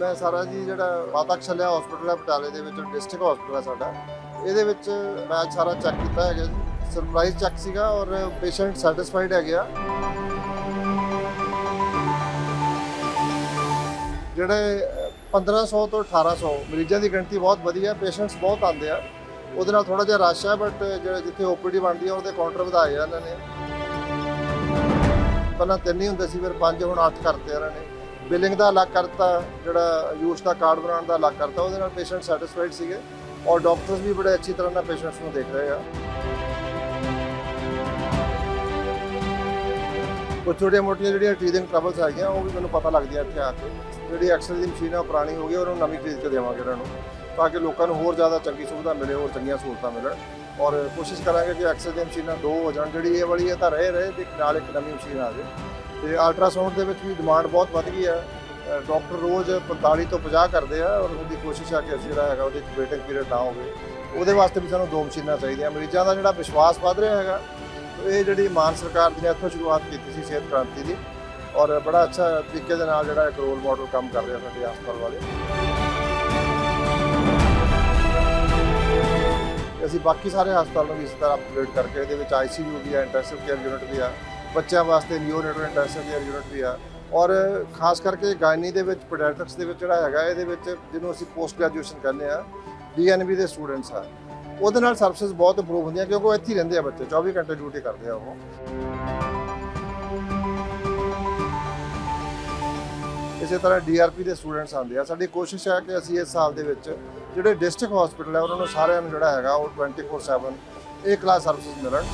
ਮੈਂ ਸਾਰਾ ਜੀ ਜਿਹੜਾ ਮਾਤਾ ਕਸ਼ਲਿਆ ਹਸਪੀਟਲ ਹੈ ਬਟਾਲੇ ਦੇ ਵਿੱਚ ਡਿਸਟ੍ਰਿਕਟ ਹਸਪੀਟਲ ਹੈ ਸਾਡਾ। ਇਹਦੇ ਵਿੱਚ ਮੈਂ ਸਾਰਾ ਚੈੱਕ ਕੀਤਾ ਹੈਗਾ ਜੀ। ਸਰਪ੍ਰਾਈਜ਼ ਚੈੱਕ ਸੀਗਾ ਔਰ ਪੇਸ਼ੈਂਟ ਸੈਟੀਸਫਾਈਡ ਹੈ ਗਿਆ ਜਿਹੜੇ ਅਹ, 1500 ਤੋਂ 1800 ਮਰੀਜ਼ਾਂ ਦੀ ਗਿਣਤੀ ਬਹੁਤ ਵਧੀਆ ਪੇਸ਼ੈਂਟਸ ਬਹੁਤ ਆਉਂਦੇ ਆ। ਉਹਦੇ ਨਾਲ ਥੋੜਾ ਜਿਹਾ ਰਸ਼ ਹੈ ਬਟ ਜਿਹੜਾ ਜਿੱਥੇ ਓਪੀਡੀ ਬਣਦੀ ਆ ਉਹਦੇ ਕਾਊਂਟਰ ਵਧਾਏ ਆ ਇਹਨਾਂ ਨੇ। ਪਹਿਲਾਂ ਤਿੰਨ ਹੀ ਹੁੰਦੇ ਸੀ ਫਿਰ ਪੰਜ ਹੁਣ ਅੱਠ ਕਰਤੇ ਇਹਨਾਂ ਨੇ। ਬਿਲਿੰਗ ਦਾ ਅਲੱਗ ਕਰਤਾ, ਜਿਹੜਾ ਯੂਜ਼ ਦਾ ਕਾਰਡ ਬਣਾਉਣ ਦਾ ਅਲੱਗ ਕਰਤਾ, ਉਹਦੇ ਨਾਲ ਪੇਸ਼ੈਂਟ ਸੈਟੀਸਫਾਈਡ ਸੀਗੇ ਔਰ ਡਾਕਟਰਸ ਵੀ ਬੜੇ ਅੱਛੀ ਤਰ੍ਹਾਂ ਨਾਲ ਪੇਸ਼ੈਂਟਸ ਨੂੰ ਦੇਖ ਰਹੇ ਆ। ਕੁਝ ਛੋਟੀਆਂ ਮੋਟੀਆਂ ਜਿਹੜੀਆਂ ਟੀਥਿੰਗ ਟਰਬਲਸ ਹੈਗੀਆਂ, ਉਹ ਵੀ ਮੈਨੂੰ ਪਤਾ ਲੱਗਦੀਆਂ ਇੱਥੇ ਆ ਕੇ। ਜਿਹੜੀ ਐਕਸਰੇ ਦੀ ਮਸ਼ੀਨ ਆ, ਉਹ ਪੁਰਾਣੀ ਹੋ ਗਈ, ਉਹਨੂੰ ਨਵੀਂ ਖਰੀਦ ਕੇ ਦੇਵਾਂਗੇ ਇਹਨਾਂ ਨੂੰ, ਤਾਂ ਕਿ ਲੋਕਾਂ ਨੂੰ ਹੋਰ ਜ਼ਿਆਦਾ ਚੰਗੀ ਸੁਵਿਧਾ ਮਿਲੇ, ਹੋਰ ਚੰਗੀਆਂ ਸਹੂਲਤਾਂ ਮਿਲਣ। ਔਰ ਕੋਸ਼ਿਸ਼ ਕਰਾਂਗੇ ਕਿ ਐਕਸਰੇ ਦੀਆਂ ਮਸ਼ੀਨਾਂ ਦੋ ਹੋ ਜਾਣ। ਜਿਹੜੀ ਇਹ ਵਾਲੀ ਹੈ ਤਾਂ ਰਹੇ ਰਹੇ ਤੇ ਨਾਲ ਇੱਕ ਨਵੀਂ ਮਸ਼ੀਨ ਆ ਜਾਵੇ। ਤੇ ਅਲਟਰਾਸਾਊਂਡ ਦੇ ਵਿੱਚ ਵੀ ਡਿਮਾਂਡ ਬਹੁਤ ਵੱਧ ਗਈ ਹੈ। ਅ, ਡਾਕਟਰ ਰੋਜ਼ 45 ਤੋਂ 50 ਕਰਦੇ ਆ ਔਰ ਉਹਦੀ ਕੋਸ਼ਿਸ਼ ਆ ਕਿ ਅਸੀਂ ਜਿਹੜਾ ਹੈਗਾ ਉਹਦੇ ਵਿੱਚ ਵੇਟਿੰਗ ਪੀਰੀਅਡ ਨਾ ਹੋਵੇ। ਉਹਦੇ ਵਾਸਤੇ ਵੀ ਸਾਨੂੰ ਦੋ ਮਸ਼ੀਨਾਂ ਚਾਹੀਦੀਆਂ। ਮਰੀਜ਼ਾਂ ਦਾ ਜਿਹੜਾ ਵਿਸ਼ਵਾਸ ਵੱਧ ਰਿਹਾ ਹੈਗਾ ਇਹ ਜਿਹੜੀ ਮਾਨ ਸਰਕਾਰ ਦੀ ਨੇ ਇੱਥੋਂ ਸ਼ੁਰੂਆਤ ਕੀਤੀ ਸੀ ਸਿਹਤ ਕ੍ਰਾਂਤੀ ਦੀ ਔਰ ਬੜਾ ਅੱਛਾ ਤਰੀਕੇ ਦੇ ਨਾਲ ਜਿਹੜਾ ਇੱਕ ਰੋਲ ਮਾਡਲ ਕੰਮ ਕਰ ਰਿਹਾ ਸਾਡੇ ਹਸਪਤਾਲ ਵਾਲੇ। ਅਸੀਂ ਬਾਕੀ ਸਾਰੇ ਹਸਪਤਾਲਾਂ ਨੂੰ ਵੀ ਇਸ ਤਰ੍ਹਾਂ ਅਪਗ੍ਰੇਡ ਕਰਕੇ ਇਹਦੇ ਵਿੱਚ ਆਈਸੀਯੂ ਵੀ ਆ ਇੰਟੈਂਸਿਵ ਕੇਅਰ ਯੂਨਿਟ ਵੀ ਆ, ਬੱਚਿਆਂ ਵਾਸਤੇ ਨਿਓਨੇਟਲ ਇੰਟੈਂਸਿਵ ਕੇਅਰ ਯੂਨਿਟ ਵੀ ਆ। ਔਰ ਖਾਸ ਕਰਕੇ ਗਾਇਨੀ ਦੇ ਵਿੱਚ ਪੀਡੀਆਟ੍ਰਿਕਸ ਦੇ ਵਿੱਚ ਜਿਹੜਾ ਹੈਗਾ, ਇਹਦੇ ਵਿੱਚ ਜਿਹਨੂੰ ਅਸੀਂ ਪੋਸਟ ਗ੍ਰੈਜੂਏਸ਼ਨ ਕਹਿੰਦੇ ਆ ਡੀਐਨਬੀ ਦੇ ਸਟੂਡੈਂਟਸ ਆ। ਉਹਦੇ ਨਾਲ ਸਰਵਿਸਿਜ਼ ਬਹੁਤ ਇੰਪਰੂਵ ਹੁੰਦੀਆਂ, ਕਿਉਂਕਿ ਉਹ ਇੱਥੇ ਹੀ ਰਹਿੰਦੇ ਆ ਬੱਚੇ 24 ਘੰਟੇ ਡਿਊਟੀ ਕਰਦੇ ਆ ਉਹ। ਇਸੇ ਤਰ੍ਹਾਂ ਡੀਆਰਪੀ ਦੇ ਸਟੂਡੈਂਟਸ ਆਉਂਦੇ ਆ। ਸਾਡੀ ਕੋਸ਼ਿਸ਼ ਹੈ ਕਿ ਅਸੀਂ ਇਸ ਸਾਲ ਦੇ ਵਿੱਚ ਜਿਹੜੇ ਡਿਸਟ੍ਰਿਕਟ ਹਸਪੀਟਲ ਹੈ, ਉਹਨਾਂ ਨੂੰ ਸਾਰਿਆਂ ਨੂੰ ਜਿਹੜਾ ਹੈਗਾ ਉਹ 24/7 ਇਹ ਕਲਾਸ ਸਰਵਿਸ ਮਿਲਣ।